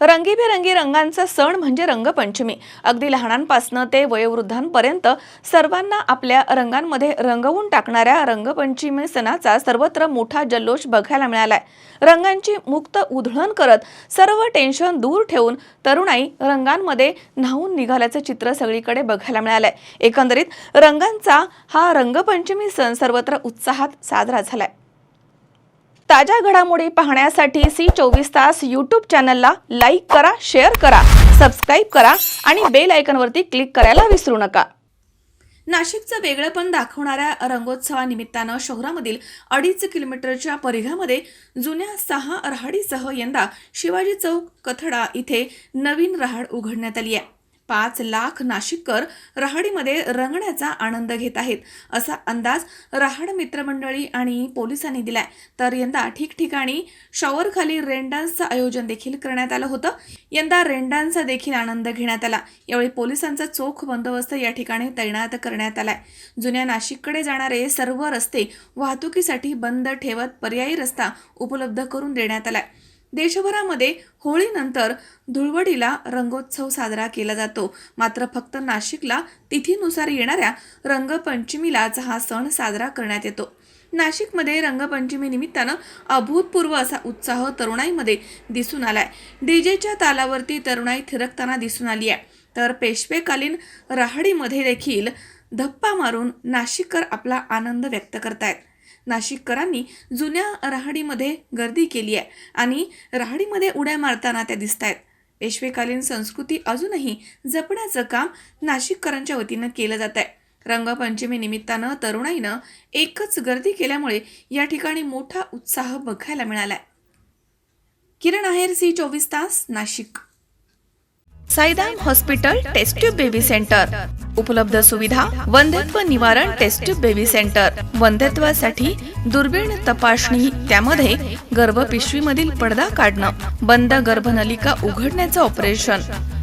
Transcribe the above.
रंगीबेरंगी रंगांचा सण म्हणजे रंगपंचमी. अगदी लहानांपासनं ते वयोवृद्धांपर्यंत सर्वांना आपल्या रंगांमध्ये रंगवून टाकणाऱ्या रंगपंचमी सणाचा सर्वत्र मोठा जल्लोष बघायला मिळालाय. रंगांची मुक्त उधळण करत सर्व टेन्शन दूर ठेवून तरुणाई रंगांमध्ये न्हावून निघाल्याचं चित्र सगळीकडे बघायला मिळालंय. एकंदरीत रंगांचा हा रंगपंचमी सण सर्वत्र उत्साहात साजरा झालाय. ताज्या घडामोडी पाहण्यासाठी सी चोवीस तास यूट्यूब चॅनलला लाईक करा शेअर करा सबस्क्राईब करा आणि बेल आयकनवरती क्लिक करायला विसरू नका. नाशिकचं वेगळंपण दाखवणाऱ्या रंगोत्सवानिमित्तानं शहरामधील अडीच किलोमीटरच्या परिघामध्ये जुन्या सहा रहाडीसह यंदा शिवाजी चौक कथडा इथे नवीन रहाड उघडण्यात आली आहे. पाच लाख नाशिककर रहाडीमध्ये रंगण्याचा आनंद घेत आहेत असा अंदाज रहाड मित्रमंडळी आणि पोलिसांनी दिलाय. तर यंदा ठिकठिकाणी शॉवरखाली रेन डान्सचं आयोजन देखील करण्यात आलं होतं. यंदा रेन डान्सचा देखील आनंद घेण्यात आला. यावेळी पोलिसांचा चोख बंदोबस्त या ठिकाणी तैनात करण्यात आलाय. जुन्या नाशिककडे जाणारे सर्व रस्ते वाहतुकीसाठी बंद ठेवत पर्यायी रस्ता उपलब्ध करून देण्यात आलाय. देशभरामध्ये होळीनंतर धुळवडीला रंगोत्सव साजरा केला जातो. मात्र फक्त नाशिकला तिथीनुसार येणाऱ्या रंगपंचमीलाच हा सण साजरा करण्यात येतो. नाशिकमध्ये रंगपंचमी निमित्तानं अभूतपूर्व असा उत्साह तरुणाईमध्ये दिसून आलाय. डीजेच्या तालावरती तरुणाई थिरकताना दिसून आली आहे. तर पेशवेकालीन राहडीमध्ये देखील धप्पा मारून नाशिककर आपला आनंद व्यक्त करतायत. नाशिककरांनी जुन्या राहाडीमध्ये गर्दी केली आहे आणि राहाडीमध्ये उड्या मारताना त्या दिसत आहेत पेशवेकालीन संस्कृती अजूनही जपण्याचं काम नाशिककरांच्या वतीनं केलं जात आहे रंगपंचमी निमित्तानं तरुणाईनं एकच गर्दी केल्यामुळे या ठिकाणी मोठा उत्साह बघायला मिळालाय. किरण आहेर सी चोवीस तास Nashik. साईदाईम hospital test tube baby centre. उपलब्ध सुविधा वंध्यत्व निवारण टेस्ट बेबी सेंटर. वंध्यत्वासाठी दुर्बीण तपासणी त्यामध्ये गर्भपिशवीमधील पडदा काढणं बंद गर्भनलिका उघडण्याचं ऑपरेशन.